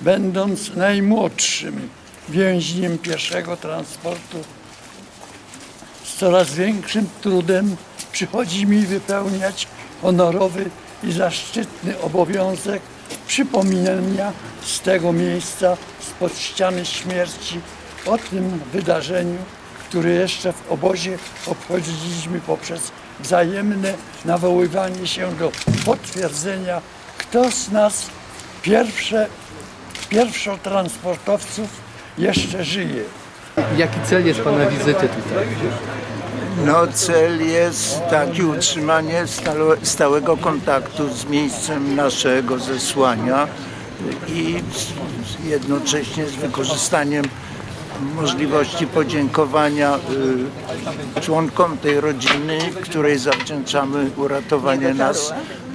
będąc najmłodszym więźniem pierwszego transportu, z coraz większym trudem przychodzi mi wypełniać honorowy i zaszczytny obowiązek przypominania z tego miejsca, spod ściany śmierci, o tym wydarzeniu, które jeszcze w obozie obchodziliśmy poprzez wzajemne nawoływanie się do potwierdzenia, kto z nas pierwsze, pierwszotransportowców jeszcze żyje. Jaki cel jest Pana wizyty tutaj? No, cel jest taki utrzymanie stałego kontaktu z miejscem naszego zesłania i jednocześnie z wykorzystaniem możliwości podziękowania y, członkom tej rodziny, której zawdzięczamy uratowanie nas,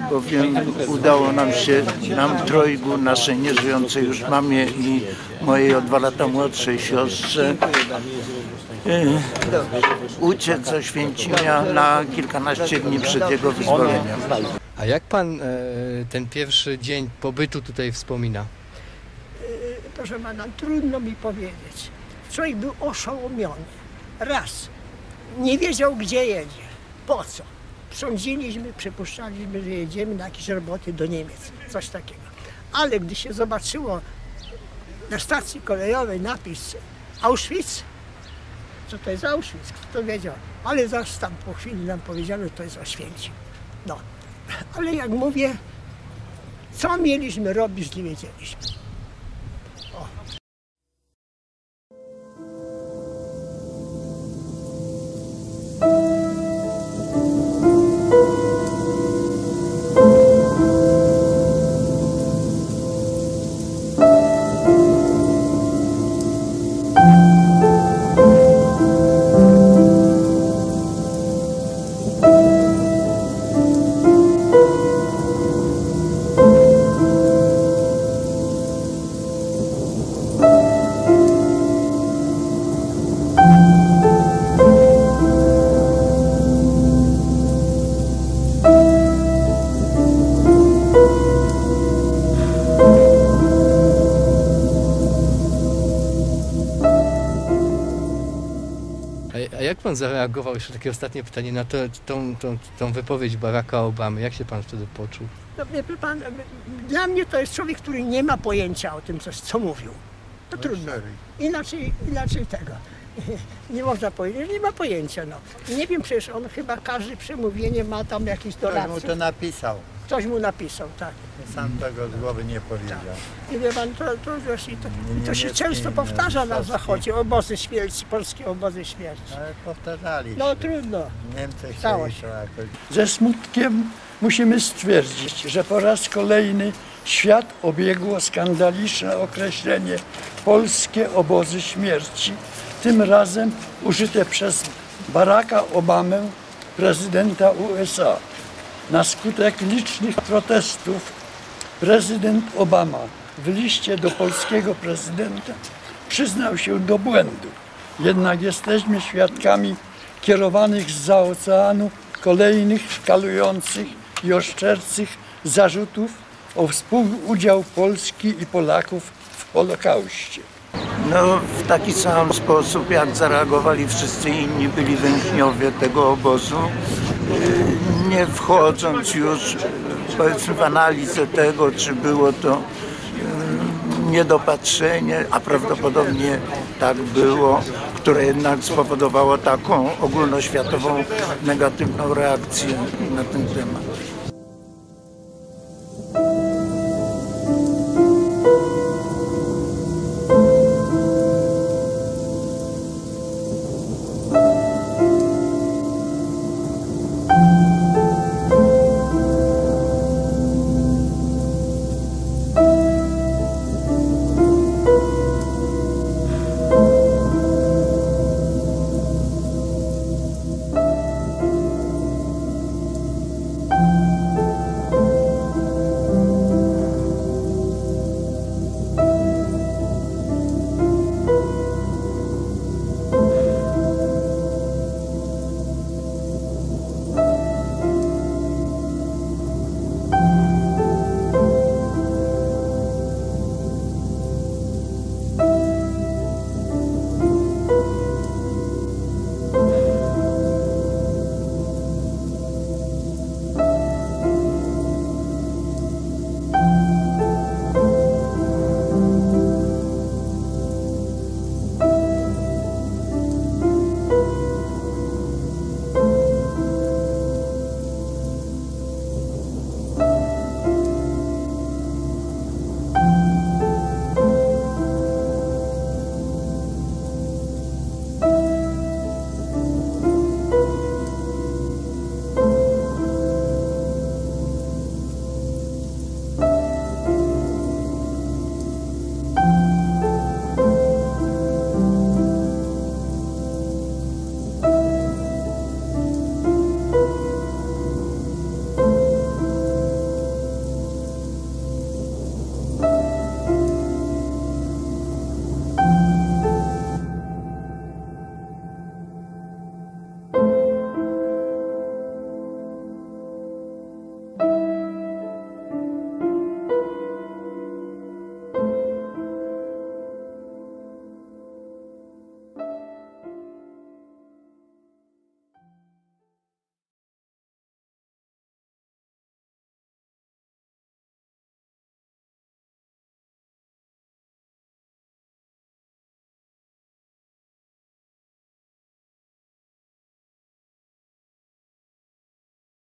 bowiem udało nam się, nam trojgu, naszej nieżyjącej już mamie i mojej o dwa lata młodszej siostrze, y, uciec ze Święcimia na kilkanaście dni przed jego wyzwoleniem. A jak Pan e, ten pierwszy dzień pobytu tutaj wspomina? proszę pana, trudno mi powiedzieć. Człowiek był oszołomiony. Raz. Nie wiedział, gdzie jedzie. Po co? Sądziliśmy, przypuszczaliśmy, że jedziemy na jakieś roboty do Niemiec. Coś takiego. Ale gdy się zobaczyło na stacji kolejowej napis Auschwitz, co to jest Auschwitz, kto to wiedział. Ale zaraz tam po chwili nam powiedziano, że to jest Oświęcim. No. Ale jak mówię, co mieliśmy robić, nie wiedzieliśmy. A, jak Pan zareagował, jeszcze takie ostatnie pytanie, na to, tą, tą, tą wypowiedź Baracka Obamy? Jak się Pan wtedy poczuł? No, wie pan, dla mnie to jest człowiek, który nie ma pojęcia o tym, co, co mówił. To trudno. Inaczej, inaczej tego. Nie można powiedzieć, nie ma pojęcia. No. Nie wiem, przecież on chyba każde przemówienie ma tam jakiś Ktoś mu doradców. to napisał. Ktoś mu napisał, tak. Sam tego z głowy nie powiedział. I wie pan, to, to, wiesz, i to, i to się Niemiecki, często powtarza na polski. zachodzie. Obozy śmierci, polskie obozy śmierci. Ale powtarzaliśmy. No trudno. Niemcy Stało chcieli się. to jakoś Ze smutkiem musimy stwierdzić, że po raz kolejny świat obiegło skandaliczne określenie polskie obozy śmierci, tym razem użyte przez Baracka Obamę, prezydenta USA. Na skutek licznych protestów prezydent Obama w liście do polskiego prezydenta przyznał się do błędu. Jednak jesteśmy świadkami kierowanych z oceanu kolejnych szkalujących i oszczercych zarzutów o współudział Polski i Polaków w Holokauście. No, w taki sam sposób, jak zareagowali wszyscy inni byli więźniowie tego obozu, Yy, nie wchodząc już powiedzmy w analizę tego, czy było to yy, niedopatrzenie, a prawdopodobnie tak było, które jednak spowodowało taką ogólnoświatową negatywną reakcję na ten temat.